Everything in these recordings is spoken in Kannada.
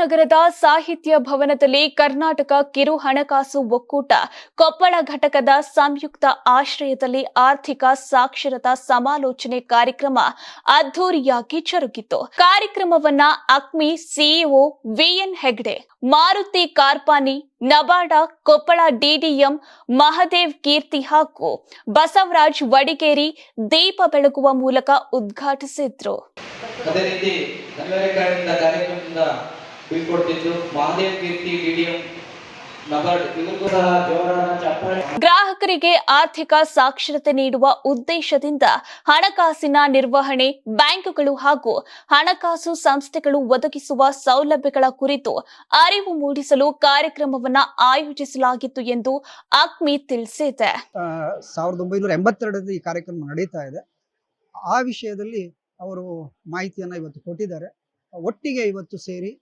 ನಗರದ ಸಾಹಿತ್ಯ ಭವನದಲ್ಲಿ ಕರ್ನಾಟಕ ಕಿರು ಹಣಕಾಸು ಒಕ್ಕೂಟ, ಕೊಪ್ಪಳ ಘಟಕದ ಸಂಯುಕ್ತ ಆಶ್ರಯದಲ್ಲಿ ಆರ್ಥಿಕ ಸಾಕ್ಷರತಾ ಸಮಾಲೋಚನೆ ಕಾರ್ಯಕ್ರಮ ಅದ್ದೂರಿಯಾಗಿ ಜರುಗಿತು. ಕಾರ್ಯಕ್ರಮವನ್ನ ಅಕ್ಮಿ CEO V N Hegde, Maruti Karpani NABARD Koppal DDM Mahadev Keerthi ಹಾಗೂ ಬಸವರಾಜ್ ವಡಿಗೇರಿ ದೀಪ ಬೆಳಗುವ ಮೂಲಕ ಉದ್ಘಾಟಿಸಿದ್ರು. ಅದೇ ರೀತಿ ಕಾರ್ಯಕ್ರಮದಿಂದ ಮಹಾದೇವ್ ಕೀರ್ತಿ ಡಿಡಿಎಂ ಗ್ರಾಹಕರಿಗೆ ಆರ್ಥಿಕ ಸಾಕ್ಷರತೆ ನೀಡುವ ಉದ್ದೇಶದಿಂದ ಹಣಕಾಸಿನ ನಿರ್ವಹಣೆ ಬ್ಯಾಂಕುಗಳು ಹಾಗೂ ಹಣಕಾಸು ಸಂಸ್ಥೆಗಳು ಒದಗಿಸುವ ಸೌಲಭ್ಯಗಳ ಕುರಿತು ಅರಿವು ಮೂಡಿಸಲು ಕಾರ್ಯಕ್ರಮವನ್ನು ಆಯೋಜಿಸಲಾಗಿತ್ತು ಎಂದು ಅಕ್ಮಿ ತಿಳಿಸಿದೆ. ಸಾವಿರದ ಒಂಬೈನೂರ ಎಂಬತ್ತೆರಡರಲ್ಲಿ ಈ ಕಾರ್ಯಕ್ರಮ ನಡೀತಾ ಇದೆ. ಆ ವಿಷಯದಲ್ಲಿ ಅವರು ಮಾಹಿತಿಯನ್ನು ಇವತ್ತು ಕೊಟ್ಟಿದ್ದಾರೆ. ಒಟ್ಟಿಗೆ ಇವತ್ತು ಸೇರಿ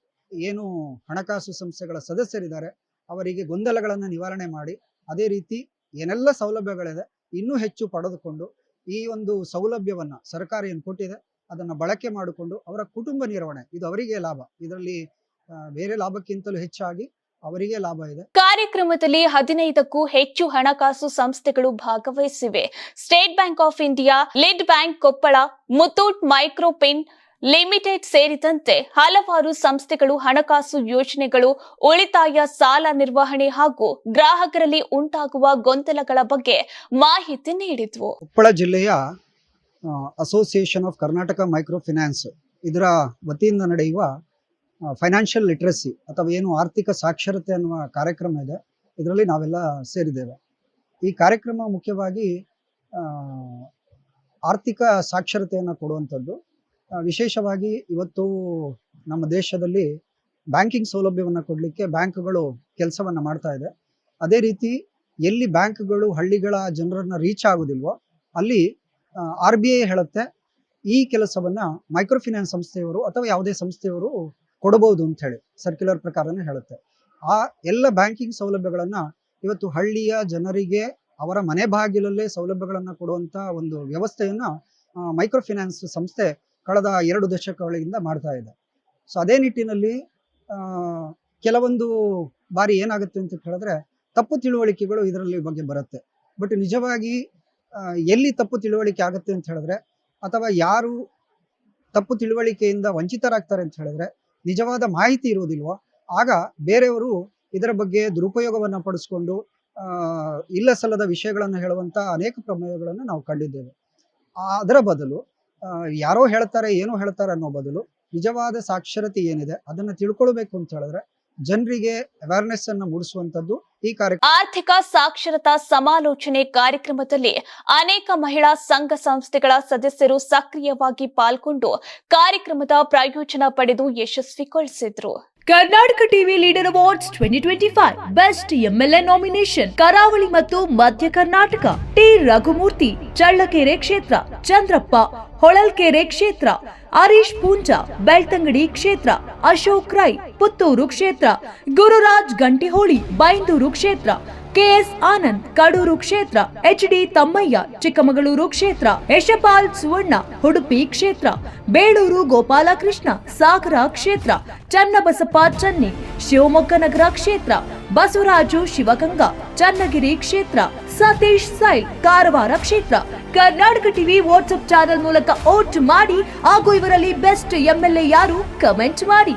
ಏನು ಹಣಕಾಸು ಸಂಸ್ಥೆಗಳ ಸದಸ್ಯರಿದ್ದಾರೆ, ಅವರಿಗೆ ಗೊಂದಲಗಳನ್ನು ನಿವಾರಣೆ ಮಾಡಿ, ಅದೇ ರೀತಿ ಏನೆಲ್ಲ ಸೌಲಭ್ಯಗಳಿದೆ ಇನ್ನೂ ಹೆಚ್ಚು ಪಡೆದುಕೊಂಡು ಈ ಒಂದು ಸೌಲಭ್ಯವನ್ನು ಸರ್ಕಾರ ಏನು ಕೊಟ್ಟಿದೆ, ಅದನ್ನು ಬಳಕೆ ಮಾಡಿಕೊಂಡು ಅವರ ಕುಟುಂಬ ನಿರ್ವಹಣೆ, ಇದು ಅವರಿಗೆ ಲಾಭ. ಇದರಲ್ಲಿ ಬೇರೆ ಲಾಭಕ್ಕಿಂತಲೂ ಹೆಚ್ಚಾಗಿ ಅವರಿಗೆ ಲಾಭ ಇದೆ. ಕಾರ್ಯಕ್ರಮದಲ್ಲಿ ಹದಿನೈದಕ್ಕೂ ಹೆಚ್ಚು ಹಣಕಾಸು ಸಂಸ್ಥೆಗಳು ಭಾಗವಹಿಸಿವೆ. State Bank of India, lead bank Koppal, Muthoot microfin limited ಸೇರಿದಂತೆ ಹಲವಾರು ಸಂಸ್ಥೆಗಳು ಹಣಕಾಸು ಯೋಜನೆಗಳು, ಉಳಿತಾಯ ಸಾಲ ನಿರ್ವಹಣೆ ಹಾಗೂ ಗ್ರಾಹಕರಲ್ಲಿ ಉಂಟಾಗುವ ಗೊಂದಲಗಳ ಬಗ್ಗೆ ಮಾಹಿತಿ ನೀಡಿದ್ವು. ಕೊಪ್ಪಳ ಜಿಲ್ಲೆಯ association of Karnataka micro finance ಇದರ ವತಿಯಿಂದ ನಡೆಯುವ ಫೈನಾನ್ಷಿಯಲ್ ಲಿಟ್ರಸಿ ಅಥವಾ ಏನು ಆರ್ಥಿಕ ಸಾಕ್ಷರತೆ ಅನ್ನುವ ಕಾರ್ಯಕ್ರಮ ಇದೆ. ಇದರಲ್ಲಿ ನಾವೆಲ್ಲ ಸೇರಿದ್ದೇವೆ. ಈ ಕಾರ್ಯಕ್ರಮ ಮುಖ್ಯವಾಗಿ ಆರ್ಥಿಕ ಸಾಕ್ಷರತೆಯನ್ನು ಕೊಡುವಂಥದ್ದು. ವಿಶೇಷವಾಗಿ ಇವತ್ತು ನಮ್ಮ ದೇಶದಲ್ಲಿ ಬ್ಯಾಂಕಿಂಗ್ ಸೌಲಭ್ಯವನ್ನು ಕೊಡಲಿಕ್ಕೆ ಬ್ಯಾಂಕ್ಗಳು ಕೆಲಸವನ್ನು ಮಾಡ್ತಾ ಇದೆ. ಅದೇ ರೀತಿ ಎಲ್ಲಿ ಬ್ಯಾಂಕ್ಗಳು ಹಳ್ಳಿಗಳ ಜನರನ್ನು ರೀಚ್ ಆಗೋದಿಲ್ವೋ ಅಲ್ಲಿ ಆರ್ ಬಿ ಐ ಹೇಳುತ್ತೆ. ಈ ಕೆಲಸವನ್ನು ಮೈಕ್ರೋ ಫಿನಾನ್ಸ್ ಸಂಸ್ಥೆಯವರು ಅಥವಾ ಯಾವುದೇ ಸಂಸ್ಥೆಯವರು ಕೊಡಬಹುದು ಅಂತ ಹೇಳಿ ಸರ್ಕ್ಯುಲರ್ ಪ್ರಕಾರನೇ ಹೇಳುತ್ತೆ. ಆ ಎಲ್ಲ ಬ್ಯಾಂಕಿಂಗ್ ಸೌಲಭ್ಯಗಳನ್ನು ಇವತ್ತು ಹಳ್ಳಿಯ ಜನರಿಗೆ ಅವರ ಮನೆ ಬಾಗಿಲಲ್ಲೇ ಸೌಲಭ್ಯಗಳನ್ನು ಕೊಡುವಂಥ ಒಂದು ವ್ಯವಸ್ಥೆಯನ್ನು ಮೈಕ್ರೋ ಫಿನಾನ್ಸ್ ಸಂಸ್ಥೆ ಕಳೆದ ಎರಡು ದಶಕಗಳಿಂದ ಮಾಡ್ತಾ ಇದೆ. ಸೊ ಅದೇ ನಿಟ್ಟಿನಲ್ಲಿ ಕೆಲವೊಂದು ಬಾರಿ ಏನಾಗುತ್ತೆ ಅಂತ ಹೇಳಿದ್ರೆ ತಪ್ಪು ತಿಳುವಳಿಕೆಗಳು ಇದರಲ್ಲಿ ಬಗ್ಗೆ ಬರುತ್ತೆ. ಬಟ್ ನಿಜವಾಗಿ ಎಲ್ಲಿ ತಪ್ಪು ತಿಳುವಳಿಕೆ ಆಗುತ್ತೆ ಅಂತ ಹೇಳಿದ್ರೆ, ಅಥವಾ ಯಾರು ತಪ್ಪು ತಿಳುವಳಿಕೆಯಿಂದ ವಂಚಿತರಾಗ್ತಾರೆ ಅಂತ ಹೇಳಿದ್ರೆ, ನಿಜವಾದ ಮಾಹಿತಿ ಇರುವುದಿಲ್ವೋ, ಆಗ ಬೇರೆಯವರು ಇದರ ಬಗ್ಗೆ ದುರುಪಯೋಗವನ್ನ ಪಡಿಸ್ಕೊಂಡು ಇಲ್ಲ ಸಲ್ಲದ ವಿಷಯಗಳನ್ನು ಹೇಳುವಂತ ಅನೇಕ ಪ್ರಮೇಯಗಳನ್ನು ನಾವು ಕಂಡಿದ್ದೇವೆ. ಅದರ ಬದಲು ಯಾರೋ ಹೇಳ್ತಾರೆ, ಏನೋ ಹೇಳ್ತಾರೆ ಅನ್ನೋ ಬದಲು ನಿಜವಾದ ಸಾಕ್ಷರತೆ ಏನಿದೆ ಅದನ್ನ ತಿಳ್ಕೊಳ್ಬೇಕು ಅಂತ ಹೇಳಿದ್ರೆ ಜನರಿಗೆ ಅವೇರ್ನೆಸ್ ಅನ್ನ ಮೂಡಿಸುವಂತದ್ದು ಈ ಕಾರ್ಯಕ್ರಮ. ಆರ್ಥಿಕ ಸಾಕ್ಷರತಾ ಸಮಾಲೋಚನೆ ಕಾರ್ಯಕ್ರಮದಲ್ಲಿ ಅನೇಕ ಮಹಿಳಾ ಸಂಘ ಸಂಸ್ಥೆಗಳ ಸದಸ್ಯರು ಸಕ್ರಿಯವಾಗಿ ಪಾಲ್ಗೊಂಡು ಕಾರ್ಯಕ್ರಮದ ಪ್ರಯೋಜನ ಪಡೆದು ಯಶಸ್ವಿಗೊಳಿಸಿದ್ರು Karnataka TV leader awards twenty twenty five best MLA nomination Karavali ಮತ್ತು ಮಧ್ಯ ಕರ್ನಾಟಕ, ಟಿ. ರಘುಮೂರ್ತಿ, ಚಳ್ಳಕೆರೆ ಕ್ಷೇತ್ರ, ಚಂದ್ರಪ್ಪ, ಹೊಳಲ್ಕೆರೆ ಕ್ಷೇತ್ರ, ಹರೀಶ್ ಪೂಂಜಾ ಬೆಳ್ತಂಗಡಿ ಕ್ಷೇತ್ರ, ಅಶೋಕ್ ರೈ, ಪುತ್ತೂರು ಕ್ಷೇತ್ರ, ಗುರುರಾಜ್ ಗಂಟಿಹೋಳಿ, ಬೈಂದೂರು ಕ್ಷೇತ್ರ ಕೆಎಸ್ ಆನಂದ್, ಕಡೂರು ಕ್ಷೇತ್ರ ಎಚ್ ಡಿ ತಮ್ಮಯ್ಯ, ಚಿಕ್ಕಮಗಳೂರು ಕ್ಷೇತ್ರ, ಯಶಪಾಲ್ ಸುವರ್ಣ, ಉಡುಪಿ ಕ್ಷೇತ್ರ, ಬೇಳೂರು ಗೋಪಾಲಕೃಷ್ಣ, ಸಾಗರ ಕ್ಷೇತ್ರ, ಚನ್ನಬಸಪ್ಪ ಚನ್ನಿ, ಶಿವಮೊಗ್ಗ ನಗರ ಕ್ಷೇತ್ರ, ಬಸವರಾಜು ಶಿವಗಂಗಾ, ಚನ್ನಗಿರಿ ಕ್ಷೇತ್ರ, ಸತೀಶ್ ಸೈಲ್, ಕಾರವಾರ ಕ್ಷೇತ್ರ. ಕರ್ನಾಟಕ ಟಿವಿ ವಾಟ್ಸ್ಆಪ್ ಚಾನೆಲ್ ಮೂಲಕ ವೋಟ್ ಮಾಡಿ ಹಾಗೂ ಇವರಲ್ಲಿ ಬೆಸ್ಟ್ ಎಂಎಲ್ಎ ಯಾರು, ಕಮೆಂಟ್ ಮಾಡಿ.